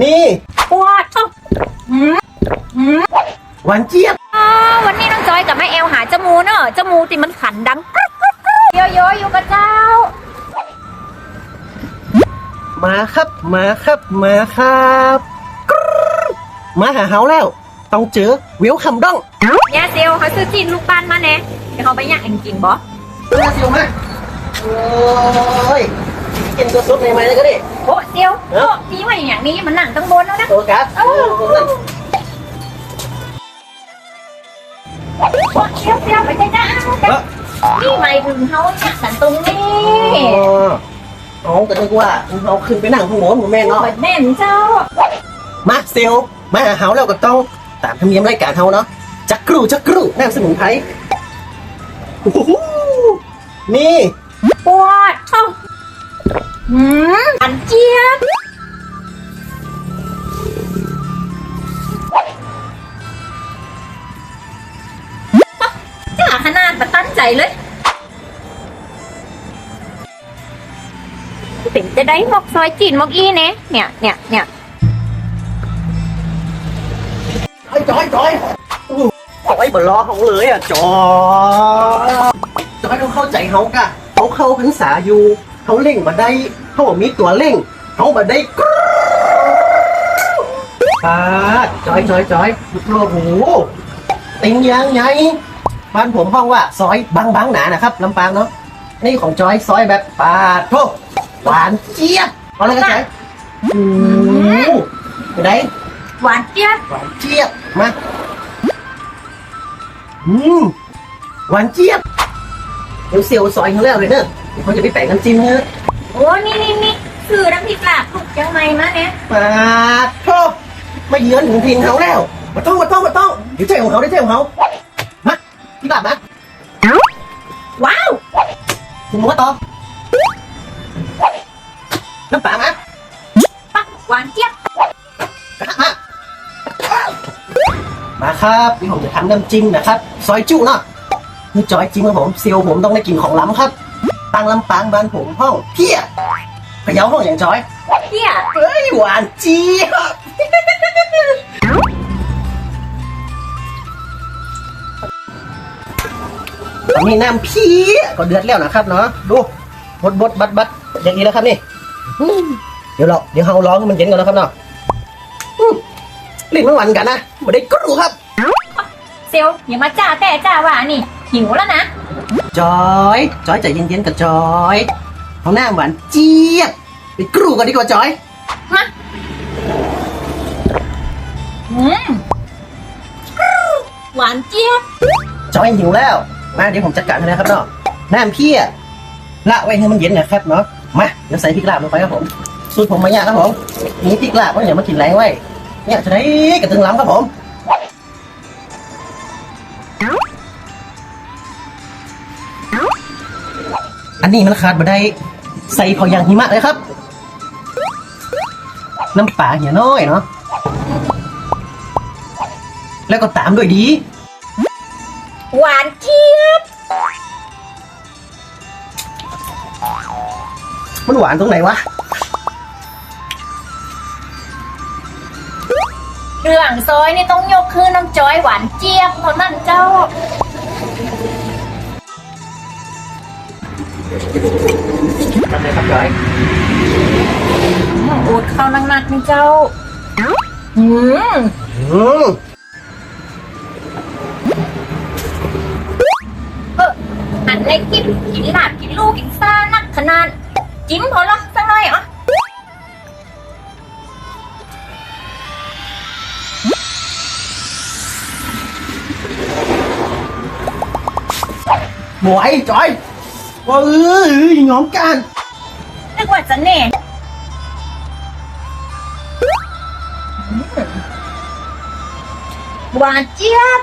นี่ปวดท้องหืมหืมหวานเจี๊ยบอ่าวันนี้น้องจอยกับแม่แอลหาจมูเนอะจมูติมันขันดังกรึ๊กกรึ๊กกรึ๊กเยอะๆอยู่กับเจ้า มาครับมาครับมาครับกรู๊ดมาหาเฮาแล้ว ต้องเจอเวลคัมด้องเนี่ยเซลเขาซื้อจีนลูกบ้านมาแน่เดี๋ยวเขาไปย่างเองกินบ่มาเซียวมาโอ้ยกินตัวซุปใหม่ๆเลยก็ได้โอ้ เซลโอ้นี่ว่าอย่างนี้มันหนังตั้งบนแล้วนะโอ้ครับโอ้โอ้เซลเซลไปใจจ้าเออนี่หมายถึงเขาเนี่ยสันตรงนี้เอาแต่นึกว่าเราขึ้นไปนั่งข้างบนหมูแม่เนาะ เหมือนแม่นเจ้า มาเซลมาหาเฮาแล้วก็ต้องตามธรรมเนียมรายการเฮาเนาะจักกรูจักกรูน้ำสมุนไพรโอ้โหนี่ปวดท้อง หืมอันเจี๊ยบจ้าขนาดมาตั้งใจเลย เป็นจะได้หมกซอยจีนหมกอีเนี่ยเนี่ยเนี่ยเนี่ยจอยจอยจอยอู้จอยบ่รอเขาเลยอะจอยจอยต้องเข้าใจเขากะเขาเข้าพรรษาอยู่เขาเล่งมาได้ เขาบอกมีตัวเล่งเขามาได้กรู๊ดอ่าจอยจอยจอยโอ้โหติงยางไงบ้านผมห้องว่าซอยบางบางหนานะครับลำปางเนาะนี่ของจอยซอยแบบปาดโทหวานเจี๊ยบเอาเลยกันจอยโอ้โหไปไหนหวานเจี๊ยบหวานเจี๊ยบมาอืมหวานเจี๊ยบเดี๋ยวเซียวซอยเขาแล้วเลยเนอะเดี๋ยวเขาจะไปแปะน้ำจิ้มเนอะ โอ้นี่นี่นี่คือน้ำพริกลาบถูกจังไหมมาเนี่ยมาโทษมาเยือนถึงทินเขาแล้วมาต้องมาต้องมาต้องเดี๋ยวใจของเขาได้ใจของเขามาพี่บาบมาว้าวคุณหมูต่อน้ำปลามาปักหวานเจี๊ยบกระทะมามาครับนี่ผมจะทำน้ำจิ้มนะครับ ซอยจุเนาะคือจอยจิ้มครับผมเซียวผมต้องได้กินของล้ำครับ ตังลำปางบ้านผมห้องเพี้ยพะเยาห้องอย่างจอยเจี๊ยบเฮ้ยหวานเจี๊ยบตอนนี้น้ำพี่ก็เดือดแล้วนะครับเนาะดูบดบดบัดบัดอย่างนี้แล้วครับนี่อืมเดี๋ยวเราเดี๋ยวเราร้องให้มันเย็นก่อนนะครับเนาะอืมลิ้นมันหวานกันนะไม่ได้กรูครับ เซลลอย่ามาจ้าแต่จ้าว่านี่หิวแล้วนะ จอยจอยใจเย็นๆกับจอยเอาหน้าหวานเจี๊ยบไปกรูกันดีกว่าจอยมาอืมหวานเจี๊ยบจอยหิวแล้ว มาเดี๋ยวผมจัดการให้นะครับเนาะน้ำพี่อะละไว้ให้มันเย็นนะครับเนาะมาเดี๋ยวใส่พริกลาบลงไปครับผมสูตรผมมาเนี่ยครับผมมีพริกลาบก็อย่ามากินแรงไว้เนี่ยจะได้กระตึงล้ำครับผม นนี้มันขาดมาได้ ใส่พอยางหิมะเลยครับ น้ำปลาเหี่ยน้อยเนาะ แล้วก็ตามด้วยดี หวานเจี๊ยบ มันหวานตรงไหนวะ เรื่องซอยนี่ต้องยกคือน้องจอยหวานเจี๊ยบเท่านั้นเจ้า ทำไมครับจอยอืมอูดเข้านักๆนี่เจ้าอืมอืมเอออันเล็กกินกินหลาบกินลูกกินซ่านักขนาดจิ้มพอละสักหน่อยอะหมวยจอย ว่าเอ้ยงอมกันนึกว่าจะแน่อืมหวานเจี๊ยบ